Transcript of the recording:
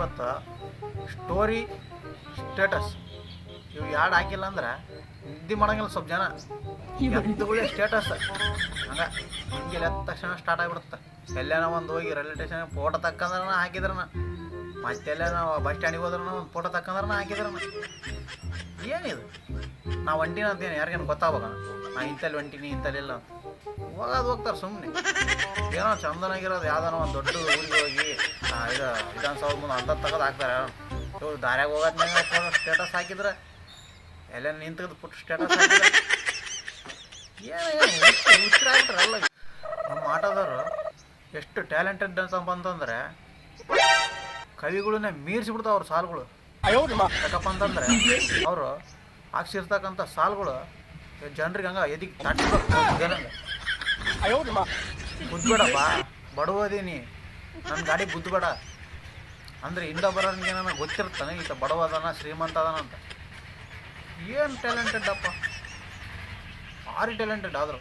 ಇವತ್ತು story status ಇವು ಯಾಡ್ ಹಾಕಿಲ್ಲ ಅಂದ್ರೆ ನಿದ್ದೆ ಮಾಡಂಗಿಲ್ಲ ಸ್ವಲ್ಪ ಜನ. ಎದ್ದುಗಳೇ ಸ್ಟೇಟಸ್ ಹಂಗೆ ಹಿಂಗೆ ಎದ್ದ ತಕ್ಷಣ ಸ್ಟಾರ್ಟ್ ಆಗಿಬಿಡುತ್ತೆ. ಎಲ್ಲೇನೋ ಒಂದು ಹೋಗಿ ರೈಲ್ವೆ ಸ್ಟೇಷನ್ ಫೋಟೋ ತಕ್ಕಂದ್ರನ ಹಾಕಿದ್ರನ. ಮತ್ತೆಲ್ಲ ನಾವು ಬಸ್ ಸ್ಟ್ಯಾಂಡಿಗೆ ಹೋದ್ರನ ಒಂದು ಫೋಟೋ ತಕ್ಕಂದ್ರನ ಹಾಕಿದ್ರನ. ಏನಿದು? ನಾ ಒಂಟಿನ ಅಂತೇನು, ಯಾರಿಗೇನು ಗೊತ್ತಾಗ ನಾ ಇಂಥಲ್ಲಿ ಒಂಟಿನಿ ಇಂಥಲ್ಲಿಲ್ಲ ಹೋಗೋದು ಹೋಗ್ತಾರೆ ಸುಮ್ಮನೆ ಏನೋ ಚಂದನಾಗಿರೋದು ಯಾವ್ದಾನ ಒಂದು ದೊಡ್ಡ ಊರಿಗೆ ಹೋಗಿ ಇದು ವಿಧಾನಸೌಧ ಮುಂದೆ ಅಂತ ತೆಗೆದು ಹಾಕ್ತಾರೆ. ಇವ್ರು ದಾರ್ಯಾಗ ಹೋಗೋದ್ನಾಗ ಸ್ಟೇಟಸ್ ಹಾಕಿದ್ರೆ ಎಲ್ಲ ನಿಂತದ್ದು ಪುಟ್ಟ ಸ್ಟೇಟಸ್ ಹಾಕಿದ್ರೆ. ನಮ್ಮ ಆಟೋದವರು ಎಷ್ಟು ಟ್ಯಾಲೆಂಟೆಡ್ ಅಂತಂದ್ರೆ ಕವಿಗಳನ್ನೇ ಮೀರಿಸಿಬಿಡ್ತಾವ ಅವ್ರ ಸಾಲುಗಳು. ಯಾಕಪ್ಪ ಅಂತಂದ್ರೆ, ಅವರು ಹಾಕ್ಸಿರ್ತಕ್ಕಂಥ ಸಾಲುಗಳು ಜನರಿಗೆ ಹಂಗ ಎದಿಗೆ ಗುದ್ಬೇಡಪ್ಪ ಬಡವದೀನಿ. ನನ್ನ ಗಾಡಿ ಗುದ್ದಬೇಡ. ಅಂದರೆ ಇಂದ ಬರೋನಿಗೆ ನನಗೆ ಗೊತ್ತಿರ್ತಾನೆ ಈತ ಬಡವ ಅದಾನ ಶ್ರೀಮಂತ ಅದಾನ ಅಂತ. ಏನು ಟ್ಯಾಲೆಂಟೆಡ್ ಅಪ್ಪ? ಭಾರಿ ಟ್ಯಾಲೆಂಟೆಡ್ ಆದರು.